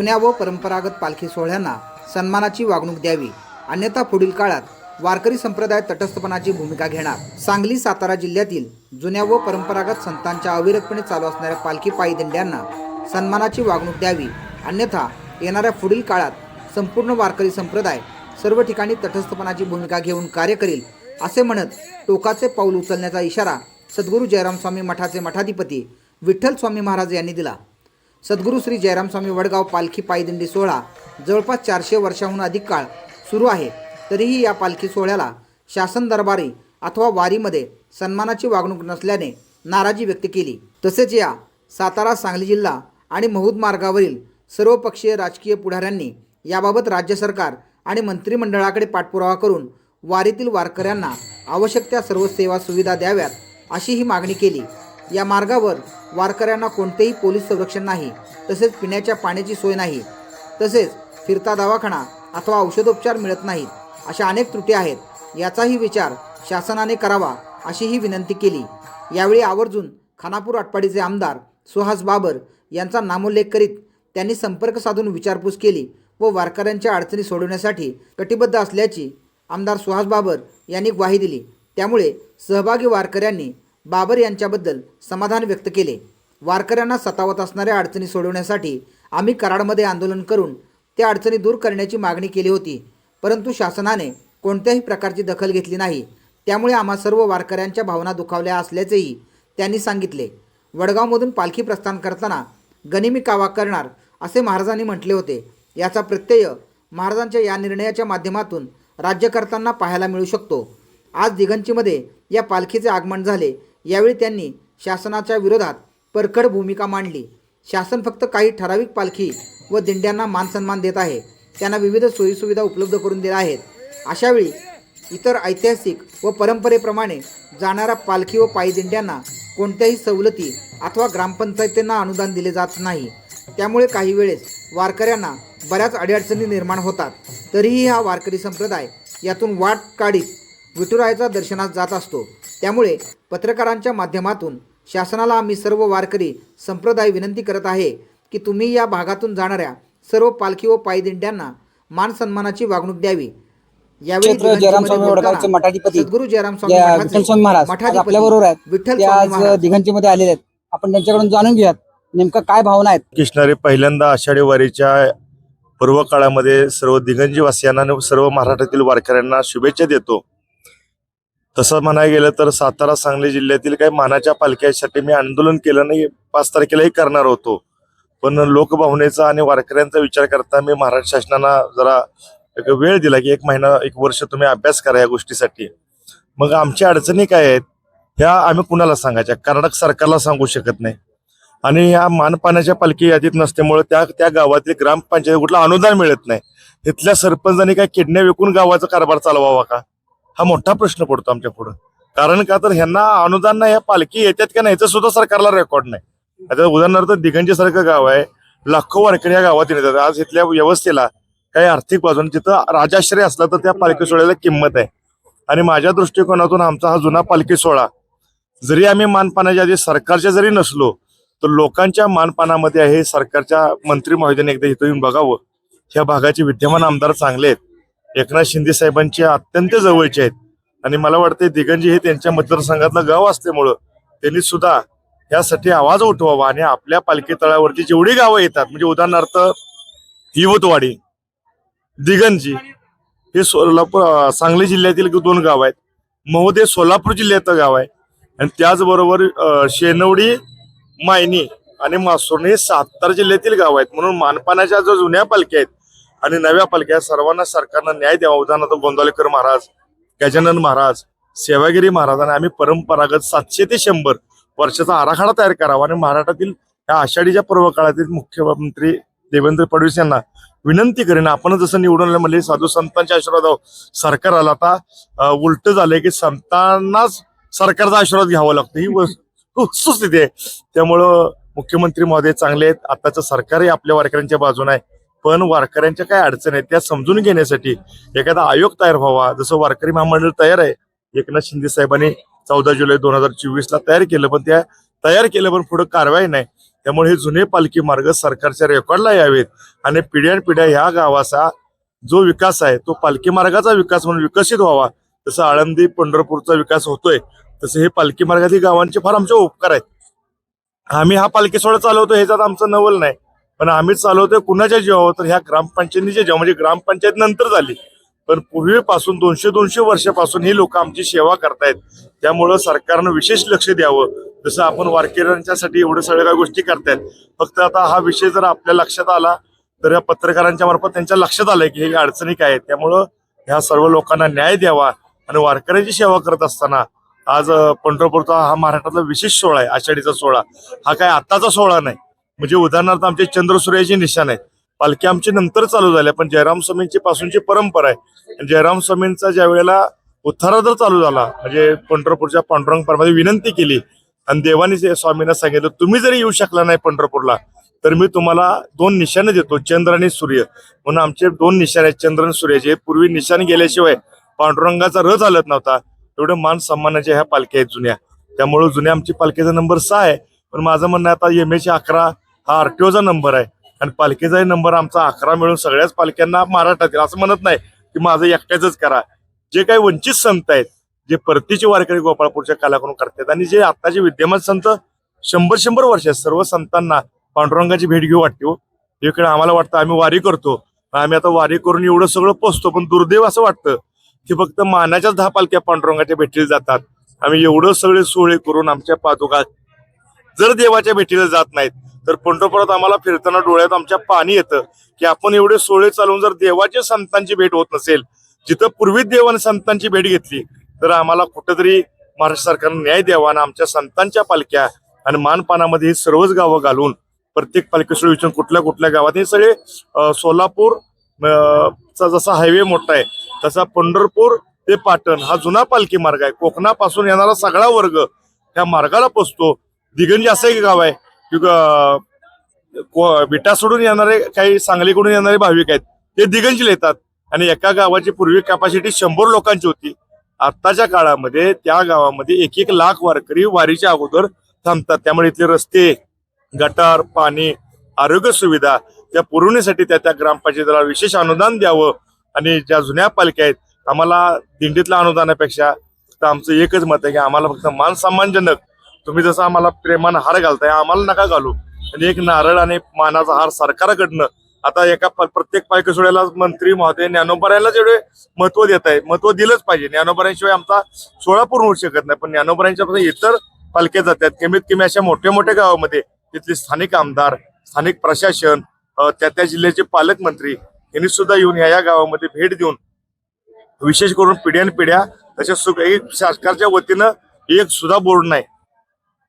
जुन्या व परंपरागत पालखी सोहळ्यांना सन्मानाची वागणूक द्यावी. अन्यथा पुढील काळात वारकरी संप्रदाय तटस्थपणाची भूमिका घेणार. सांगली सातारा जिल्ह्यातील जुन्या व परंपरागत संतांच्या अविरतपणे चालू असणाऱ्या पालखी पायी दिंड्यांना सन्मानाची वागणूक द्यावी. अन्यथा येणाऱ्या पुढील काळात संपूर्ण वारकरी संप्रदाय सर्व ठिकाणी तटस्थपणाची भूमिका घेऊन कार्य करील असे म्हणत टोकाचे पाऊल उचलण्याचा इशारा सद्गुरू जयराम स्वामी मठाचे मठाधिपती विठ्ठल स्वामी महाराज यांनी दिला. सद्गुरू श्री जयराम स्वामी वडगाव पालखी पायदिंडी सोहळा जवळपास चारशे वर्षाहून अधिक काळ सुरू आहे. तरीही या पालखी सोहळ्याला शासन दरबारी अथवा वारीमध्ये सन्मानाची वागणूक नसल्याने नाराजी व्यक्त केली. तसेच या सातारा सांगली जिल्हा आणि महूद मार्गावरील सर्वपक्षीय राजकीय पुढाऱ्यांनी याबाबत राज्य सरकार आणि मंत्रिमंडळाकडे पाठपुरावा करून वारीतील वारकऱ्यांना आवश्यक त्या सर्व सेवा सुविधा द्याव्यात अशी ही मागणी केली. या मार्गावर वारकऱ्यांना कोणतेही पोलीस संरक्षण नाही तसेच पिण्याच्या पाण्याची सोय नाही तसेच फिरता दवाखाना अथवा औषधोपचार मिळत नाहीत अशा अनेक त्रुटी आहेत. याचाही विचार शासनाने करावा अशी ही विनंती केली. यावेळी आवर्जून खानापूर आटपाडीचे आमदार सुहास बाबर यांचा नामोल्लेख करीत त्यांनी संपर्क साधून विचारपूस केली व वारकऱ्यांच्या अडचणी सोडवण्यासाठी कटिबद्ध असल्याची आमदार सुहास बाबर यांनी ग्वाही दिली. त्यामुळे सहभागी वारकऱ्यांनी बाबर यांच्याबद्दल समाधान व्यक्त केले. वारकऱ्यांना सतावत असणाऱ्या अडचणी सोडवण्यासाठी आम्ही कराडमध्ये आंदोलन करून त्या अडचणी दूर करण्याची मागणी केली होती. परंतु शासनाने कोणत्याही प्रकारची दखल घेतली नाही. त्यामुळे आम्हा सर्व वारकऱ्यांच्या भावना दुखावल्या असल्याचेही त्यांनी सांगितले. वडगावमधून पालखी प्रस्थान करताना गनिमी कावा करणार असे महाराजांनी म्हटले होते. याचा प्रत्यय महाराजांच्या या निर्णयाच्या माध्यमातून राज्यकर्त्यांना पाहायला मिळू शकतो. आज दिगंचीमध्ये या पालखीचे आगमन झाले. यावेळी त्यांनी शासनाच्या विरोधात परखड भूमिका मांडली. शासन फक्त काही ठराविक पालखी व दिंड्यांना मानसन्मान देत आहे. त्यांना विविध सोयीसुविधा उपलब्ध करून देत आहेत. अशावेळी इतर ऐतिहासिक व परंपरेप्रमाणे जाणाऱ्या पालखी व पायदिंड्यांना कोणत्याही सवलती अथवा ग्रामपंचायतींना अनुदान दिले जात नाही. त्यामुळे काही वेळेस वारकऱ्यांना बऱ्याच अडीअडचणी निर्माण होतात. तरीही हा वारकरी संप्रदाय यातून वाट काढीत विठुरायाचा दर्शनास जात असतो. त्यामुळे पत्रकारांच्या माध्यमातून शासनाला आम्ही सर्व वारकरी संप्रदाय विनंती करत आहे की तुम्ही या भागातून जाणाऱ्या सर्व पालखी व पायी दिंड्यांना मान सन्मानाची वागणूक द्यावी. यावेळी क्षेत्र जयराम दिगंजीमध्ये स्वामी वडगावचे बोलताना मठाधिपती सद्गुरू जयराम स्वामी या मठाचे विठ्ठल महाराज आहेत. आज आलेले आहेत. आपण त्यांच्याकडून जाणून घेऊयात. नेमकं काय भावना आहेत? कृष्णारी पहिल्यांदा आषाढी वारीच्या पूर्व काळामध्ये सर्व दिगंजी वासियांना आणि सर्व महाराष्ट्रातील वारकऱ्यांना शुभेच्छा देतो. तसं म्हणायला गेलं तर सातारा सांगली जिल्ह्यातील काही मानाच्या पालख्यासाठी मी आंदोलन केलं नाही. पाच तारखेलाही करणार होतो. पण लोकभावनेचा आणि वारकऱ्यांचा विचार करता मी महाराष्ट्र शासनाला जरा एक वेळ दिला की एक महिना एक वर्ष तुम्ही अभ्यास करा या गोष्टीसाठी. मग आमच्या अडचणी काय आहेत ह्या आम्ही कुणाला सांगायच्या? कर्नाटक सरकारला सांगू शकत नाही. आणि या मानपाण्याच्या पालखी यादीत नसल्यामुळे त्या त्या गावातील ग्रामपंचायत कुठलं अनुदान मिळत नाही. तिथल्या सरपंचांनी काय किडण्या विकून गावाचा कारभार चालवावा का? हा मोठा प्रश्न पडतो आमच्या पुढं. कारण का तर ह्यांना अनुदान नाही ह्या पालखी येतात का नाही याचं सुद्धा सरकारला रेकॉर्ड नाही. आता उदाहरणार्थ दिगंजी सारखं गाव आहे लाखो वारकरी या गावात येतात. आज इथल्या व्यवस्थेला काही आर्थिक बाजून जिथं राजाश्रय असला तर त्या पालखी सोहळ्याला किंमत आहे. आणि माझ्या दृष्टिकोनातून आमचा हा जुना पालखी सोहळा जरी आम्ही मानपानाच्या आधी सरकारच्या जरी नसलो तर लोकांच्या मानपानामध्ये आहे सरकारच्या मंत्री महोदयाने एकदा इथं येऊन बघावं. ह्या भागाचे विद्यमान आमदार चांगले आहेत. एकनाथ शिंदे साहेबांचे अत्यंत जवळचे आहेत. आणि मला वाटते दिगंजी हे त्यांच्या मतदारसंघातलं गाव असल्यामुळं त्यांनी सुद्धा यासाठी आवाज उठवावा आणि आपल्या पालखी तळावरती जेवढी गावं येतात म्हणजे उदाहरणार्थ युवतवाडी दिगंजी हे सोलापूर सांगली जिल्ह्यातील दोन गाव आहेत. महोदय सोलापूर जिल्ह्याचं गाव आहे. आणि त्याचबरोबर शेनवडी मायनी आणि मासुरणी हे सातारा जिल्ह्यातील गाव आहेत. म्हणून मानपानाच्या ज्या जुन्या पालख्या आहेत आणि नव्या पालख्या सर्वांना सरकारनं न्याय द्यावा. उदाहरणार्थ गोंदवलेकर महाराज गजानन महाराज सेवागिरी महाराजांना आम्ही परंपरागत सातशे ते शंभर वर्षाचा आराखडा तयार करावा आणि महाराष्ट्रातील या आषाढीच्या पूर्व काळातील मुख्यमंत्री देवेंद्र फडणवीस यांना विनंती करेन. आपण जसं निवडून म्हणजे साधू संतांच्या आशीर्वादावर सरकार आला. आता उलट झालंय की संतांनाच सरकारचा आशीर्वाद घ्यावा लागतो. ही वस्तुस्थिती आहे. त्यामुळं मुख्यमंत्री महोदय चांगले आहेत. आताचं सरकारही आपल्या वारकऱ्यांच्या बाजूने आहे. पण वारकऱ्यांच्या काय अडचण आहेत त्या समजून घेण्यासाठी एखादा आयोग तयार व्हावा. जसं वारकरी महामंडळ तयार आहे. एकनाथ शिंदे साहेबांनी चौदा जुलै दोन हजार चोवीस ला तयार केलं पण त्या तयार केलं पण पुढे कारवाई नाही. त्यामुळे हे जुने पालखी मार्ग सरकारच्या रेकॉर्डला यावेत. आणि पिढ्यान पिढ्या ह्या गावाचा जो विकास आहे तो पालखी मार्गाचा विकास म्हणून विकसित व्हावा. जसं आळंदी पंढरपूरचा विकास होतोय तसं हे पालखी मार्गातील गावांचे फार आमचे उपकार आहेत. आम्ही हा पालखी सोहळा चालवतो ह्याच्यात आमचं नवल नाही. पण आम्ही चालवतोय कुणाच्या जेव्हा तर ह्या ग्रामपंचायतीच्या जेव्हा म्हणजे ग्रामपंचायत नंतर झाली. पण पूर्वीपासून दोनशे दोनशे वर्षापासून ही लोक आमची सेवा करतायत. त्यामुळं सरकारनं विशेष लक्ष द्यावं. जसं आपण वारकऱ्यांच्यासाठी एवढं सगळ्या काही गोष्टी करतायत. फक्त आता हा विषय जर आपल्या लक्षात आला तर या पत्रकारांच्या मार्फत त्यांच्या लक्षात आलंय की हे अडचणी काय आहेत. त्यामुळं ह्या सर्व लोकांना न्याय द्यावा आणि वारकऱ्यांची सेवा करत असताना आज पंढरपूरचा हा महाराष्ट्रातला विशेष सोहळा आहे आषाढीचा सोहळा. हा काय आत्ताचा सोहळा नाही. म्हणजे उदाहरणार्थ आमचे चंद्रसूर्याचे निशाण आहेत. पालखी आमची नंतर चालू झाल्या पण जयराम स्वामींची पासूनची परंपरा आहे. जयराम स्वामींचा ज्या वेळेला उत्थारा जर चालू झाला म्हणजे पंढरपूरच्या पांडुरंग परमध्ये विनंती केली आणि देवाने स्वामींना सांगितलं तुम्ही जरी येऊ शकला नाही पंढरपूरला तर मी तुम्हाला दोन निशाणे देतो चंद्र आणि सूर्य. म्हणून आमचे दोन निशाण आहेत चंद्र आणि सूर्याचे. पूर्वी निशाण गेल्याशिवाय पांडुरंगाचा रथ आलत नव्हता. एवढं मान सन्मानाच्या ह्या पालख्या आहेत जुन्या. त्यामुळे जुन्या आमची पालखीचा नंबर सहा आहे. पण माझं म्हणणं आता एम एचे अकरा हा आरटीओचा नंबर आहे. आणि पालखीचाही नंबर आमचा अकरा मिळून सगळ्याच पालख्यांना महाराष्ट्रातील असं म्हणत नाही की माझं एकट्याच करा. जे काही वंचित संत आहेत जे परतीचे वारकरी गोपाळपूरच्या कलाकडून करतात आणि जे आत्ताचे विद्यमान संत शंभर शंभर वर्ष आहेत. सर्व संतांना पांडुरंगाची भेट घेऊ वाटते हो. इकडे आम्हाला वाटतं आम्ही वारी करतो. आम्ही आता वारी करून एवढं सगळं पोचतो पण दुर्दैव असं वाटतं की फक्त मानाच्याच दहा पालख्या पांडुरंगाच्या भेटीला जातात. आम्ही एवढं सगळे सोहळे करून आमच्या पादुका जर देवाच्या भेटीला जात नाहीत तर पंढरपुरात आम्हाला फिरताना डोळ्यात आमच्या पाणी येतं की आपण एवढे सोहळे चालवून जर देवाच्या संतांची भेट होत नसेल जिथं पूर्वी देवाने संतांची भेट घेतली तर आम्हाला कुठेतरी महाराष्ट्र सरकारने न्याय द्यावा आणि आमच्या संतांच्या पालख्या आणि मानपानामध्ये ही सर्वच गावं घालून प्रत्येक पालखी इथून कुठल्या कुठल्या गावात हे सगळे सोलापूर चा जसा हायवे मोठा आहे तसा पंढरपूर ते पाटण हा जुना पालखी मार्ग आहे. कोकणापासून येणारा सगळा वर्ग त्या मार्गाला पोचतो. दिगंजी असं एक गाव आहे. विटा सोडून येणारे काही सांगलीकडून येणारे भाविक आहेत. ते दिगंजले येतात. आणि एका गावाची पूर्वी कॅपॅसिटी शंभर लोकांची होती. आत्ताच्या काळामध्ये त्या गावामध्ये एक एक लाख वारकरी वारीच्या अगोदर थांबतात. त्यामुळे इथले रस्ते गटार पाणी आरोग्य सुविधा त्या पुरवण्यासाठी त्या त्या ग्रामपंचायतीला विशेष अनुदान द्यावं. आणि ज्या जुन्या पालख्या आहेत आम्हाला दिंडीतल्या अनुदानापेक्षा तर आमचं एकच मत आहे की आम्हाला फक्त मान सन्मानजनक तुम्ही जसं आम्हाला प्रेमानं हार घालताय आम्हाला नका घालू. आणि एक नारळ आणि मानाचा हार सरकारकडनं आता एका प्रत्येक पायकसोड्याला मंत्री महोदय ज्ञानोबरायला जेवढे महत्त्व देत आहे. महत्त्व दिलंच पाहिजे. ज्ञानोबरायांशिवाय आमचा सोळा पूर्ण होऊ शकत नाही. पण ज्ञानोबऱ्यांच्या पासून इतर पालख्या जातात कमीत कमी अशा मोठ्या मोठ्या गावामध्ये तिथले स्थानिक आमदार स्थानिक प्रशासन त्या त्या जिल्ह्याचे पालकमंत्री यांनी सुद्धा येऊन या या गावामध्ये भेट देऊन विशेष करून पिढ्यान पिढ्या तशा सुख एक सरकारच्या वतीनं एक सुद्धा बोर्ड नाही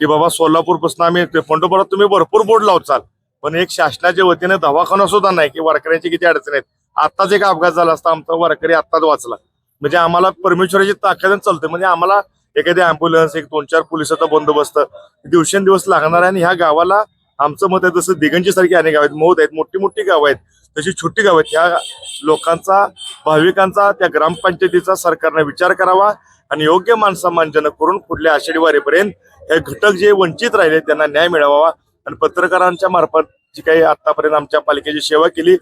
की बाबा सोलापूरपासून आम्ही ते पंढरपुरात तुम्ही भरपूर बोर्ड लावचाल पण एक शासनाच्या वतीने दवाखाना सुद्धा नाही की वारकऱ्यांची किती अडचणी आहेत. आत्ताच एक अपघात झाला असता आमचा वारकरी आत्ताच वाचला. म्हणजे आम्हाला परमेश्वराची ताकदच चालते. म्हणजे आम्हाला एखादी अँब्युलन्स एक दोन चार पोलिसाचा बंदोबस्त दिवसेंदिवस लागणार आहे. आणि ह्या गावाला आमचं मत आहे जसं दिगंजी सारखी अनेक गाव आहेत. मौत आहेत. मोठी मोठी गावं आहेत. तशी छोटी गावं त्या लोकांचा भाविकांचा त्या ग्रामपंचायतीचा सरकारने विचार करावा आणि योग्य मानसन्मानजनक करून पुढल्या आषाढी वारीपर्यंत हे घटक जे वंचित राहिले त्यांना न्याय मिळावा. आणि पत्रकारांच्या मार्फत जी काही आतापर्यंत आमच्या पालिकेची सेवा केली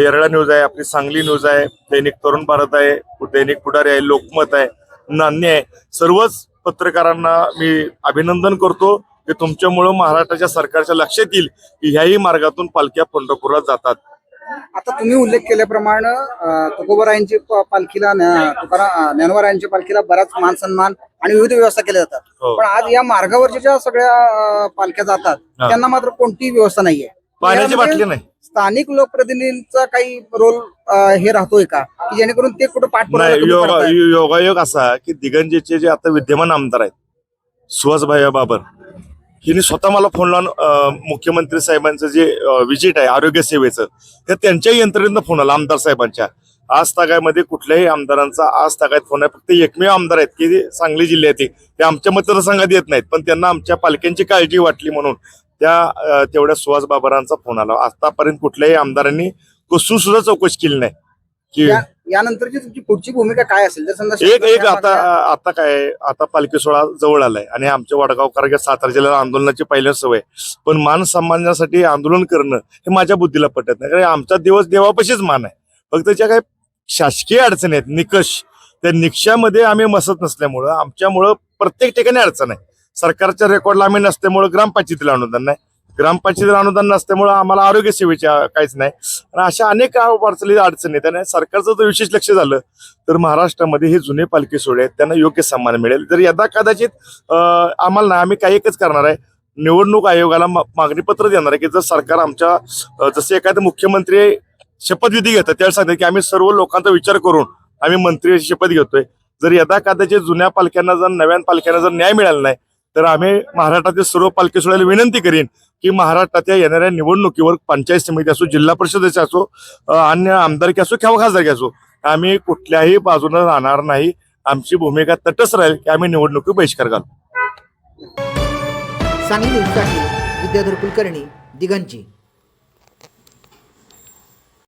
येरळा न्यूज आहे आपली सांगली न्यूज आहे दैनिक तरुण भारत आहे दैनिक पुढारी आहे लोकमत आहे नान्य आहे. सर्वच पत्रकारांना मी अभिनंदन करतो की तुमच्यामुळं महाराष्ट्राच्या सरकारच्या लक्षात येईल की ह्याही मार्गातून पालख्या पंढरपूरला जातात. आता तुम्ही उल्लेख केल्याप्रमाणे तुकोबारायांची पालखीला ज्ञा- तुकारा- अं, ज्ञानोबारायांच्या पालखीला बराच मान सन्मान आणि विविध व्यवस्था केल्या जातात हो. पण आज या मार्गावरच्या ज्या सगळ्या पालख्या जातात. त्यांना मात्र कोणतीही व्यवस्था नाहीये पाण्याची बाटली नाही स्थानिक लोकप्रतिनिधींचा काही रोल हे राहतोय का की जेणेकरून ते कुठं पडतायत? योगायोग असा की दिगंजीचे जे आता विद्यमान आमदार आहेत सुहासभाई बाबर हिने स्वतः मला फोन लावून मुख्यमंत्री साहेबांचं जे विजिट आहे आरोग्य सेवेचं ते त्यांच्या यंत्रणेनं फोन आला आमदार साहेबांच्या. आज तागायमध्ये कुठल्याही आमदारांचा आज तागायत फोन आहे फक्त एकमेव आमदार आहेत की सांगली जिल्ह्यातील ते आमच्या मतदारसंघात येत नाहीत पण त्यांना आमच्या पालख्यांची काळजी वाटली म्हणून त्या तेवढ्या सुहास बाबरांचा फोन आला. आतापर्यंत कुठल्याही आमदारांनी कसून सुद्धा चौकशी केली नाही की यानंतरची तुमची पुढची भूमिका काय असेल? जर समजा एक एक आता आता काय आता पालखी सोहळा जवळ आलाय आणि आमच्या वडगावकर सातारा जिल्ह्याला आंदोलनाची पहिल्या सवय पण मान सन्मानासाठी आंदोलन करणं हे माझ्या बुद्धीला पटत नाही. कारण आमचा दिवस देवापाशीच मान आहे. फक्त ज्या काही शासकीय अडचणी आहेत निकष त्या निकषामध्ये आम्ही मसत नसल्यामुळं आमच्यामुळं प्रत्येक ठिकाणी अडचण आहे. सरकारच्या रेकॉर्डला आम्ही नसल्यामुळं ग्रामपंचायतीला अनुदान नाही. ग्रामपंचायतीत अनुदान नसल्यामुळं आम्हाला आरोग्य सेवेच्या काहीच नाही. आणि अशा अनेक अडचणी अडचणी आहेत. आणि सरकारचं जर विशेष लक्ष झालं तर महाराष्ट्रामध्ये हे जुने पालखी सोडे आहेत. त्यांना योग्य सन्मान मिळेल. जर यदा कदाचित आम्हाला ना आम्ही काही एकच करणार आहे. निवडणूक आयोगाला मा- मागणीपत्र देणार आहे की जर सरकार आमच्या जसे एखादे मुख्यमंत्री शपथविधी घेतात त्यावेळेस सांगतात की आम्ही सर्व लोकांचा विचार करून आम्ही मंत्री शपथ घेतोय. जर यदा कदाचित जुन्या पालख्यांना जर नव्या पालख्यांना जर न्याय मिळाला नाही तर आम्ही महाराष्ट्रातील सर्व पालखी सोहळ्याला विनंती करीन की महाराष्ट्राच्या येणाऱ्या निवडणुकीवर पंचायत समिती असो जिल्हा परिषदेचे असो अन्य आमदारकी असो किंवा खासदारकी असो आम्ही कुठल्याही बाजूने राहणार नाही. आमची भूमिका तटच राहील की आम्ही निवडणुकी बहिष्कार घालू. सांगली न्यूजसाठी विद्याधर कुलकर्णी दिगंजी.